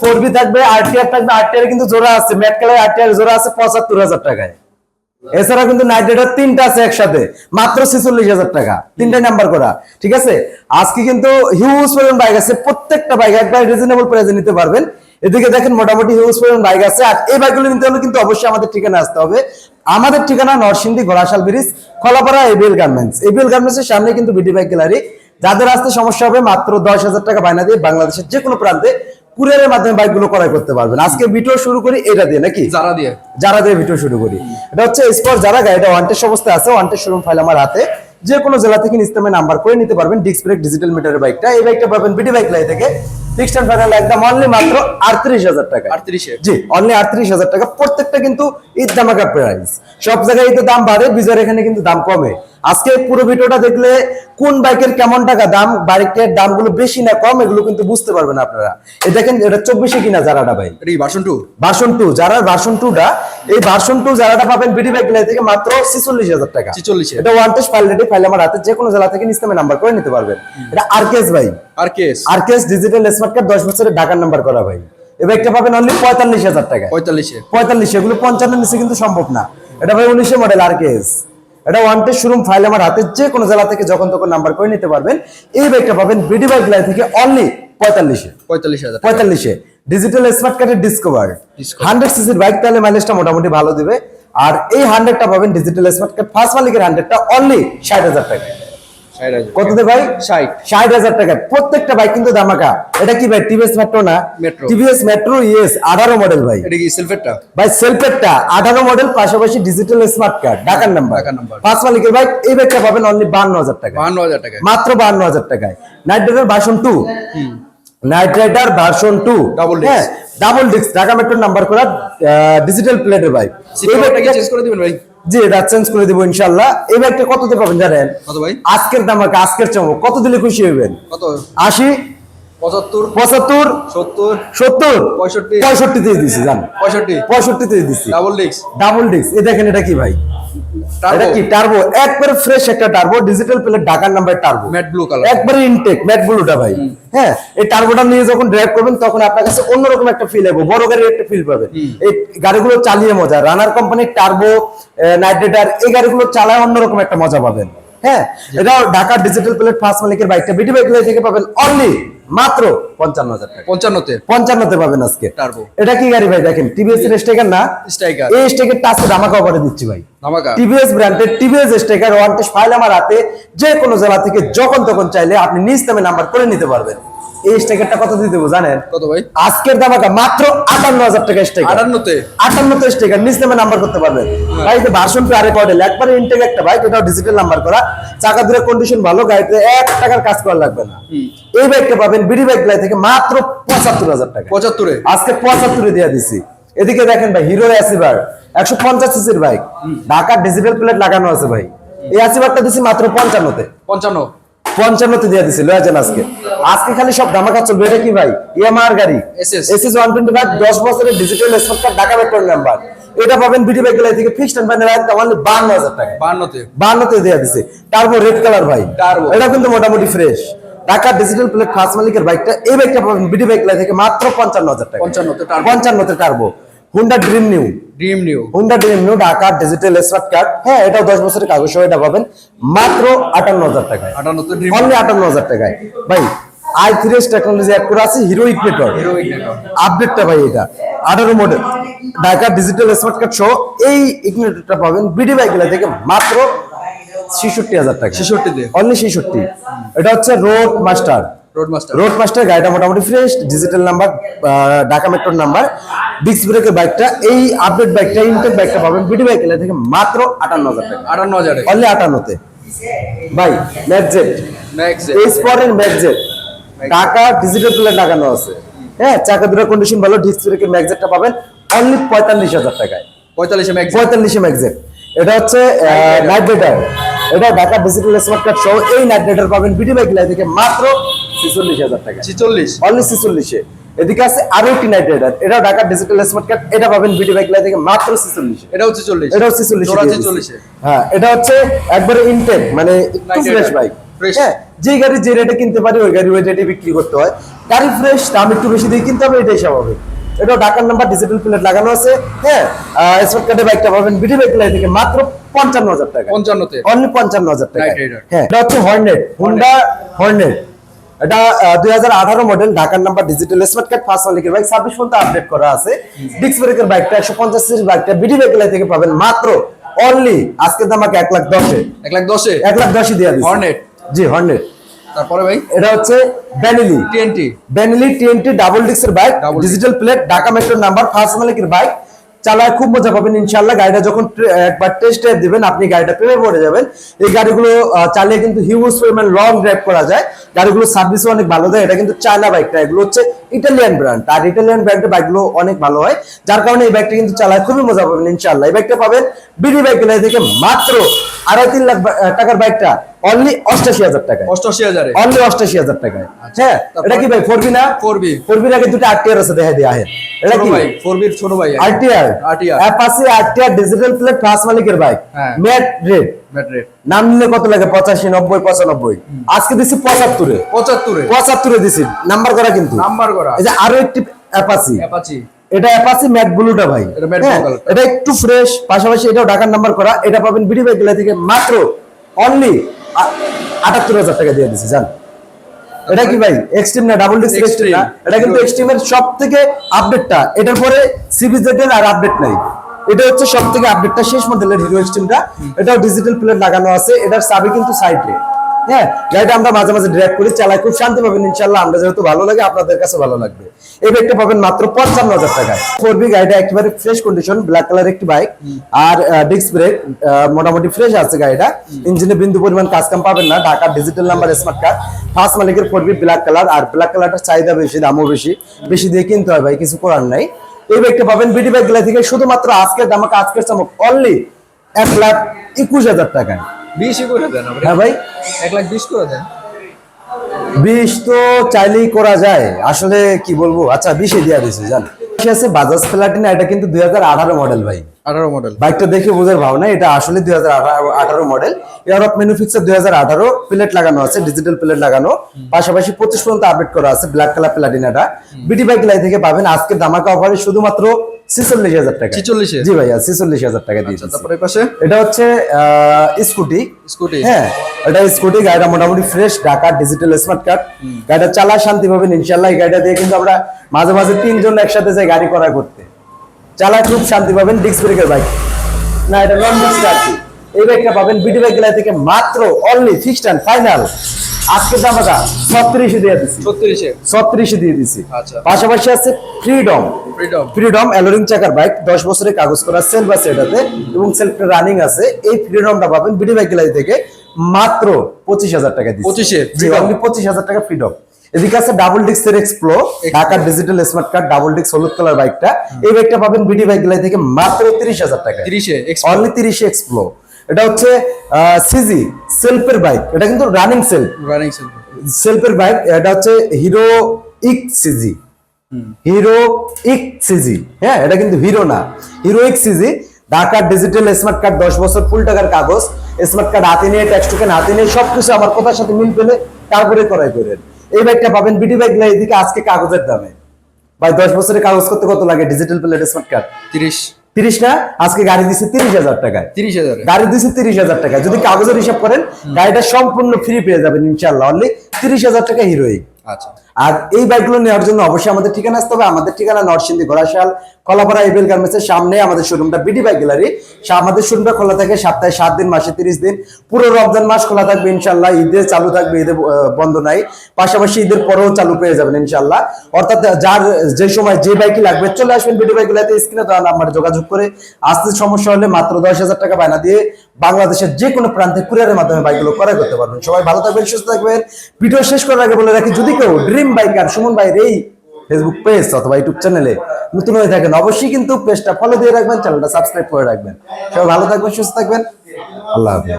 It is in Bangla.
ফোর বি থাকবে আরটিআর থাকবে আরটিআর কিন্তু জোড়া আছে ম্যাট কালার আরটিআর জোড়া আছে পঁচাত্তর হাজার টাকায়। এছাড়া কিন্তু নাইট রাইডার তিনটা আছে একসাথে, মাত্র ছেচল্লিশ হাজার টাকা তিনটা নাম্বার করা, ঠিক আছে? আজকে কিন্তু হিউজ পরিমাণ বাইক আছে, প্রত্যেকটা বাইক একবার রিজনেবল প্রাইসে নিতে পারবেন। এদিকে দেখেন মোটামুটি হিউজ পরিমাণ বাইক আছে, আর এই বাইকগুলো নিতে হলে কিন্তু অবশ্যই আমাদের ঠিকানা আসতে হবে। আমাদের ঠিকানা Narsingdi Ghorashal bridge, Khalapara ABL garments ABL garments এর সামনে কিন্তু বিডি বাইক গ্যালারি যাদের আসতে সমস্যা হবে, মাত্র দশ হাজার টাকা বায়না দিয়ে বাংলাদেশের যে কোনো প্রান্তে কুরিয়ারের মাধ্যমে বাইকগুলো ক্রয় করতে পারবেন। আজকে ভিডিও শুরু করি এটা দিয়ে নাকি? যারা দিয়ে। যারা দিয়ে ভিডিও শুরু করি। এটা হচ্ছে স্পট যারা গাড়িটা ওয়ান্টেড অবস্থায় আছে ওয়ান্টেড শোরুম ফাইল আমার হাতে। যে কোনো জেলা থেকে ইস্তেমে নাম্বার করে নিতে পারবেন ডিস্ক ব্রেক ডিজিটাল মিটারের বাইকটা এই বাইকটা পাবেন বিডি বাইক লাই থেকে। ফিক্সড ফাইনাল একদম অনলি মাত্র আটত্রিশ হাজার টাকা। আটত্রিশে। জি অনলি আটত্রিশ হাজার টাকা। প্রত্যেকটা কিন্তু ঈদ দামাকা প্রাইস সব জায়গায় ঈদের দাম বাড়ে বিজয়ের এখানে কিন্তু দাম কমে। আজকে পুরো ভিডিওটা দেখলে কোন বাইকের কেমন টাকা দাম বাইকের দামগুলো বেশি না কম এগুলো কিন্তু বুঝতে পারবেন আপনারা। এই দেখেন এটা চব্বিশে কিনা যারাটা ভাই? এটা ভার্সন টু ভার্সন টু যারা ভার্সন টুটা এই ভার্সন টু যারাটা পাবেন বিডি ব্যাগ থেকে মাত্র ছিচল্লিশ হাজার টাকা। 46 এটা one test file ready file আমার হাতে যে কোনো জেলা থেকে নিস্তামে নাম্বার করে নিতে পারবেন। এটা আরকেএস ভাই। R KS RKS digital smart card দশ বছরের ঢাকার নাম্বার করা ভাই। এই ব্যাগটা পাবেন অনলি পঁয়তাল্লিশ হাজার টাকা পঁয়তাল্লিশে। পঁয়তাল্লিশ এগুলো পঞ্চান্ন নিচে কিন্তু সম্ভব না। এটা ভাই উনিশে মডেল আরকেএস এটা ওয়ান টেস্ট শোরুম ফাইল আমার হাতে যে কোনো জেলা থেকে যখন তখন নাম্বার করে নিতে পারবেন। এই বাইকটা পাবেন বিডি বাইক লাই থেকে অনলি পঁয়তাল্লিশে। পঁয়তাল্লিশ হাজার পঁয়তাল্লিশে। ডিজিটাল স্মার্ট কার্ডের ডিসকভার হান্ড্রেড সিসির বাইক তাহলে মাইলেজটা মোটামুটি ভালো দিবে। আর এই হান্ড্রেডটা পাবেন ডিজিটাল স্মার্ট কার্ড ফার্স্ট মালিকের হান্ড্রেডটা অনলি ষাট হাজার টাকা কততে ভাই? ষাট। ষাট হাজার টাকা। প্রত্যেকটা বাইক কিন্তু দামাকা এটা কি ভাই টিভিএস মেট্রো না? Metro। টিভিএস মেট্রো ইয়েস আঠারো মডেল ভাই। এটা কি সেলফেটটা ভাই সেলফেটটা আঠারো মডেল পাশাপাশি ডিজিটাল স্মার্ট কার্ড ঢাকার নাম্বার ঢাকার নাম্বার। ফার্স্ট মালিকের বাইক এই বাইকটা পাবেন অনলি বান্ন হাজার টাকা বাহান্ন হাজার টাকা মাত্র বান্ন হাজার টাকায়। Night rider version two night rider version two disc। হ্যাঁ double disc Dhaka metro number করা ডিজিটাল প্লেটের বাইক সিকিউরিটি চেঞ্জ করে দিবেন ভাই? জি এটা চেঞ্জ করে দিব ইনশাল্লাহ এই কত কততে পাবেন জানেন? কত ভাই? আজকের দাম আর আজকের চমক। কত দিলে খুশি হবেন কত? আশি? পঁচাত্তর? পঁচাত্তর? সত্তর? সত্তর? পঁয়ষট্টি? পঁয়ষট্টিতে দিছি জান। পঁয়ষট্টি? পঁয়ষট্টিতে দিছি। ডাবল ডিক্স ডাবল ডিস্ক এ দেখেন এটা কি ভাই? এটা কি টার্বো একবারে ফ্রেশ একটা টার্বো ডিজিটাল প্লেট ঢাকার number turbo matte blue colour একবারে ইনটেক ম্যাট ব্লুটা ভাই। হ্যাঁ এই টার্বোটা নিয়ে যখন ড্রাইভ করবেন তখন আপনার কাছে অন্যরকম একটা ফিল হবে বড় গাড়ির একটা ফিল পাবেন এই গাড়িগুলো চালিয়ে মজা। রানার কোম্পানির টার্বো এই গাড়িগুলো চালায় অন্যরকম একটা মজা পাবেন। হ্যাঁ এটা ঢাকা ডিজিটাল প্লেট ফার্স্ট মালিকের বাইকটা বিটি বাইক থেকে পাবেন অনলি মাত্র পঞ্চান্ন হাজার টাকা। পঞ্চান্নতে। পঞ্চান্নতে পাবেন আজকে। টার্বো। এটা কি গাড়ি ভাই? দেখেন টিভিএস এর স্টেকার না? এই স্টেকের টাচে ধামাকা অফারে দিচ্ছি ভাই। ধামাকা। টিভিএস ব্র্যান্ডের টিভিএস স্টেকার ওয়ান টেস্ট ফাইল আমার হাতে। যে কোনো জেলা থেকে যখন তখন চাইলে আপনি নিজ নামে নাম্বার করে নিতে পারবেন। এই স্টেকারটা কত দিয়ে দেবো জানেন? কত ভাই? আজকের দামাকা মাত্র আটান্ন হাজার টাকা স্টেকার আটান্নতে। আটান্নতে স্টেকার নিজ নামে নাম্বার করতে পারবেন। ভার্সন টু আরেক মডেল একবারে ইনটেক একটা বাইক এটাও ডিজিটাল নাম্বার করা। চাকা দূরে কন্ডিশন ভালো গাড়িতে এক টাকার কাজ করা লাগবে না। এই বাইকটা পাবেন বিডি বাইক লাই থেকে মাত্র পঁচাত্তর হাজার টাকা। পঁচাত্তরে? আজকে পঁচাত্তরে দিয়ে দিছি। এদিকে দেখেন ভাই হিরো অ্যাসিভার একশো পঞ্চাশ সিসির বাইক ঢাকার ডিজিটাল প্লেট লাগানো আছে ভাই। এই অ্যাসিভারটা দিছি মাত্র পঞ্চান্নতে। পঞ্চান্ন। পঞ্চান্নতে দিয়ে দিছি লয়া যান আজকে। আজকে খালি সব ধামাকা চলবে এটা কি ভাই? ইএমআর গাড়ি। SS SS one twenty five দশ বছরের ডিজিটাল স্মার্ট ঢাকা মেট্রোর নাম্বার এটা পাবেন বিডি বাইক থেকে ফিক্সড ফাইনাল একদম অনলি বান্ন হাজার টাকা। বাহান্নতে বান্নতে দেওয়া দিছে। টার্বো রেড কালার ভাই। এটা কিন্তু মোটামুটি fresh Dhaka digital plate first মালিকের বাইকটা এই বাইকটা পাবেন বিডি বাইক লাই থেকে মাত্র পঞ্চান্ন হাজার টাকা। 55 তে Turbo। পঞ্চান্নতে turbo Honda Dream new Dream new Honda Dream new Dhaka digital smart card হ্যাঁ এটাও দশ বছরের কাগজ সহ এটা পাবেন। মাত্র আটান্ন হাজার টাকায়। আটান্নতে ড্রিম অনলি আটান্ন হাজার টাকায়। ভাই I three S technology add করে আছে হিরো ইগনিটর আপডেটটা ভাই এটা। আঠারো model Dhaka digital smart card সহ এই ইগনেটরটা পাবেন বিডি বাইকগুলা থেকে মাত্র ছেষট্টি হাজার টাকা। ছেষট্টিতে। অনলি ছেষট্টি। এটা হচ্ছে রোড মাস্টার রোড মাস্টার গাড়িটা মোটামুটি ফ্রেশ ডিজিটাল নাম্বার ঢাকা মেট্রোর নাম্বার ডিস্ক ব্রেকের বাইকটা এই আপডেট বাইকটা ইনটেক বাইকটা পাবেন বাইকগুলা থেকে মাত্র আটান্ন হাজার টাকা। আটান্ন হাজারে অনলি আটান্নতে। ভাই ম্যাকজেট এই স্পটের ম্যাকজেট টাকা ডিজিটাল প্লেট লাগানো আছে। হ্যাঁ চাকা দুটো কন্ডিশন ভালো ডিস্ক ব্রেকের ম্যাকজেটটা পাবেন অনলি পঁয়তাল্লিশ হাজার টাকায়। পঁয়তাল্লিশে পঁয়তাল্লিশে ম্যাকজেট এটা হচ্ছে নাইট রাইডার এটা ঢাকা ডিজিটাল স্মার্ট কার্ড সহ এই নাইট রাইডার পাবেন বিডি বাইক লাই থেকে মাত্র ছেচল্লিশ হাজার টাকা। ছিচল্লিশ? অনলি ছেচল্লিশে। এদিকে আছে আরও একটি নাইট রাইডার এটা ঢাকা ডিজিটাল স্মার্ট কার্ড এটা পাবেন বিডি বাইক লাই থেকে মাত্র ছেচল্লিশে। এটা হচ্ছে চল্লিশ জোড়া ছিচল্লিশে। হ্যাঁ এটা হচ্ছে একবারে ইনটেক মানে একটু ফ্রেশ বাইক হ্যাঁ যে গাড়ি যে রেটে কিনতে পারি ওই গাড়ি ওই রেটে বিক্রি করতে হয়। গাড়ি ফ্রেশ দাম একটু বেশি দিয়ে কিনতে হবে এটাই স্বাভাবিক। এটাও ঢাকার নাম্বার ডিজিটাল প্লেট লাগানো আছে। হ্যাঁ স্পট কার্ডে বাইকটা পাবেন বিডি বাইক লাই থেকে মাত্র পঞ্চান্ন হাজার টাকা। পঞ্চান্নতে। অনলি পঞ্চান্ন হাজার টাকা। হ্যাঁ এটা হচ্ছে হর্নেট হুন্ডা হর্নেট এটা দুই হাজার আঠারো মডেল ঢাকার number digital smart card first মালিকের বাইক ছাব্বিশ পর্যন্ত আপডেট করা আছে। ডিক্স ব্রেকের বাইকটা একশো পঞ্চাশ সিরিজ বাইকটা বিডি বাইকের থেকে পাবেন মাত্র অনলি আজকের দাম আমাকে এক লাখ দশে। এক লাখ দশে? এক লাখ দশই দিয়ে দিচ্ছি। Hornet? জি হর্নেট তারপরে ভাই? এটা হচ্ছে Benelli TNT Benelli TNT double ডিক্সের bike digital plate Dhaka মেট্রোর নাম্বার ফার্স্ট মালিকের বাইক চালায় খুব মজা পাবেন ইনশাল্লাহ গাড়িটা যখন একবার টেস্ট ড্রাইভ দিবেন, আপনি গাড়িটা প্রেমে পড়ে যাবেন। এই গাড়িগুলো চালিয়ে কিন্তু হিউজ পরিমাণ লং ড্রাইভ করা যায়। গাড়িগুলো সার্ভিসও অনেক ভালো দেয়। এটা কিন্তু চায়না বাইকটা এগুলো হচ্ছে ইটালিয়ান ব্র্যান্ড আর ইটালিয়ান ব্র্যান্ডের বাইকগুলো অনেক ভালো হয়। যার কারণে এই বাইকটা কিন্তু চালায় খুবই মজা পাবেন ইনশাল্লাহ এই বাইকটা পাবেন বিডি বাইক থেকে মাত্র আড়াই তিন লাখ টাকার বাইকটা অনলি অষ্টাশি হাজার টাকায়। অষ্টআশি হাজারে। অনলি অষ্টাশি হাজার টাকায়। হ্যাঁ এটা কি ভাই ফোর না? 4B ফোরবির আগে দুটো আরটিআর আছে দেখা দিয়ে আহে এটা কি? ভাই ফোর ছোট ভাই। RTR RTR Apache RTR digital plate first মালিকের বাইক হ্যাঁ। ম্যাট রেট নাম নিলে কত লাগে? পঁচাশি নব্বই পঁচানব্বই। আজকে দিছি পঁচাত্তরে। পঁচাত্তরে। পঁচাত্তরে দিছি। নাম্বার করা কিন্তু। নাম্বার করা। এই যে আরও একটি অ্যাপাসি অ্যাপাচি এটা অ্যাপাসি ম্যাট ব্লুটা ভাই। এটা হ্যাঁ। এটা একটু ফ্রেশ পাশাপাশি এটাও ঢাকার নাম্বার করা। এটা পাবেন বিডি বাইক থেকে মাত্র অনলি আটাত্তর হাজার টাকা দিয়ে দিছি জান। এটা কি ভাই এক্সট্রিম না ডাবল ডিস্ক এক্সট্রিম না? এটা কিন্তু এক্সট্রিমের সব থেকে আপডেটটা এটার পরে সিবিজেড এর আর আপডেট নাই। এটা হচ্ছে সব থেকে আপডেটটা শেষ মডেলের হিরো এক্সট্রিমটা এটাও ডিজিটাল প্লেট লাগানো আছে। এটার চাবি কিন্তু সাইডে হ্যাঁ গাড়িটা আমরা মাঝে মাঝে ড্রাইভ করি, চালাই খুব শান্তি পাবেন ইনশাল্লাহ আমরা যেহেতু ভালো লাগে, আপনাদের কাছে ভালো লাগবে। এই বাইকটা পাবেন মাত্র পঞ্চান্ন হাজার টাকায়। গাড়িটা একেবারে ফ্রেশ কন্ডিশন ব্ল্যাক কালার একটি বাইক আর ডিস্ক ব্রেক মোটামুটি ফ্রেশ আছে গাড়িটা। ইঞ্জিনে বিন্দু পরিমাণ কাজ কাম পাবেন না, Dhaka digital number smart card first মালিকের ফোর ব্ল্যাক কালার আর ব্ল্যাক কালারটার চাহিদা বেশি, দামও বেশি। বেশি দিয়ে কিনতে হয় ভাই, কিছু করার নাই। এই পাবেন বিডি গুলা থেকে শুধুমাত্র আজকের দামাকে, আজকের অনলি এক লাখ একুশ হাজার টাকায়। বিশই করে দেন হ্যাঁ ভাই। এক লাখ বিশ করে দেন। বিশ তো চাইলেই করা যায়। আসলে কি বলব? আচ্ছা বিশে দিয়া দিছে জান। আছে বাজাজ প্লাটিনা এটা কিন্তু দুই হাজার আঠারো মডেল ভাই। আঠারো মডেল বাইকটা দেখে বোঝার ভাব এটা আসলে দুই হাজার আঠারো মডেল ইউরোপ ম্যানুফ্যাকচার দুই হাজার আঠারো প্লেট লাগানো আছে ডিজিটাল প্লেট লাগানো। পাশাপাশি পঁচিশ পর্যন্ত আপডেট করা আছে ব্ল্যাক কালার প্লাটিনাটা বিটি বাইক লাই থেকে পাবেন। আজকে দামাকা অফারে শুধুমাত্র ছিচল্লিশ হাজার টাকা। 46 এ? জি ভাইয়া ছিচল্লিশ হাজার টাকা দিয়ে আচ্ছা তারপরে পাশে? এটা হচ্ছে স্কুটি। স্কুটি। হ্যাঁ এটা স্কুটি গাড়িটা মোটামুটি fresh Dhaka digital smart card গাড়িটা চালা শান্তি পাবেন ইনশাল্লাহ এই গাড়িটা দিয়ে কিন্তু আমরা মাঝে মাঝে তিনজন একসাথে যাই গাড়ি করা করতে। চালায় খুব শান্তি পাবেন ডিস্ক ব্রেকের বাইক না এটা নন ডিস্ক এই বাইকটা পাবেন বিডি বাইক থেকে মাত্র অনলি ফিক্সড অ্যান্ড ফাইনাল আজকে দামাটা ছত্রিশে দিয়ে দিচ্ছি ছত্রিশে? ছত্রিশে দিয়ে দিচ্ছি আচ্ছা। পাশাপাশি আছে ফ্রিডম ফ্রিডম ফ্রিডম অ্যালোরিং চাকার বাইক দশ বছরের কাগজ করা সেলফ আছে এটাতে এবং সেলফটা রানিং আছে। এই ফ্রিডমটা পাবেন বিডি বাইক গ্যালারি থেকে মাত্র পঁচিশ হাজার টাকা দিচ্ছি। 25 এ জি Freedom। পঁচিশ হাজার টাকা ফ্রিডম এদিকে আছে ডাবল ডিক্সের এক্সপ্লো Dhaka digital smart card double ডিক্স হলুদ কালার বাইকটা এই বাইকটা পাবেন বিডি বাইক গ্যালারি থেকে মাত্র তিরিশ হাজার টাকা তিরিশে অনলি তিরিশে এক্সপ্লো এটা হচ্ছে সিজি সেলফের বাইক এটা কিন্তু রানিং সেলফ রানিং সিলভার সেলফের বাইক এটা হচ্ছে হিরো ইক সিজি হিরো ইক সিজি হ্যাঁ এটা কিন্তু হিরো না। হিরো ইক সিজি ঢাকার ডিজিটাল স্মার্ট কার্ড দশ বছর ফুল টাকার কাগজ স্মার্ট কার্ড হাতে নিয়ে ট্যাক্স টোকেন হাতে নিয়ে সবকিছু আমার কথার সাথে মিল পেলে তারপরে করাই করেন। এই বাইকটা পাবেন বিডি বাইক এদিকে আজকে কাগজের দামে। ভাই দশ বছরের কাগজ করতে কত লাগে? ডিজিটাল প্লেট স্মার্ট কার্ড তিরিশ। তিরিশ না? আজকে গাড়ি দিচ্ছে তিরিশ হাজার টাকায়। তিরিশ হাজার। গাড়ি দিচ্ছে তিরিশ হাজার টাকা যদি কাগজের হিসাব করেন গাড়িটা সম্পূর্ণ ফ্রি পেয়ে যাবেন ইনশাল্লাহ অনলি তিরিশ হাজার টাকা হিরোই আচ্ছা। আর এই বাইকগুলো নেওয়ার জন্য অবশ্যই আমাদের ঠিকানা আসতে হবে। আমাদের ঠিকানা নরসিংদী ঘোড়াশাল, কলাপাড়া এবেল গার্মেন্টসের সামনে আমাদের শোরুমটা বিডি বাইক গ্যালারি আমাদের শোরুমটা খোলা থাকে সপ্তাহে সাত দিন, মাসে তিরিশ দিন। পুরো রমজান মাস খোলা থাকবে ইনশাল্লাহ। ঈদে চালু থাকবে, ঈদে বন্ধ নাই। পাশাপাশি ঈদের পরেও চালু পেয়ে যাবেন ইনশাল্লাহ। অর্থাৎ যার, যে সময় যে বাইকই লাগবে, চলে আসবেন বিডি বাইক গ্যালারিতে স্ক্রিনে দেওয়া নাম্বারে যোগাযোগ করে আসতে সমস্যা হলে মাত্র দশ হাজার টাকা বায়না দিয়ে বাংলাদেশের যে কোনো প্রান্তে কুরিয়ারের মাধ্যমে বাইকগুলো ক্রয় করতে পারবেন। সবাই ভালো থাকবেন, সুস্থ থাকবেন। ভিডিও শেষ করার আগে বলে রাখি, যদি কেউ ড্রিম বাইকার সুমন ভাইয়ের এই ফেসবুক পেজ অথবা ইউটিউব চ্যানেলে নতুন হয়ে থাকেন, অবশ্যই কিন্তু পেজটা ফলো দিয়ে রাখবেন চ্যানেলটা সাবস্ক্রাইব করে রাখবেন। সবাই ভালো থাকবেন, সুস্থ থাকবেন। আল্লাহ হাফিজ।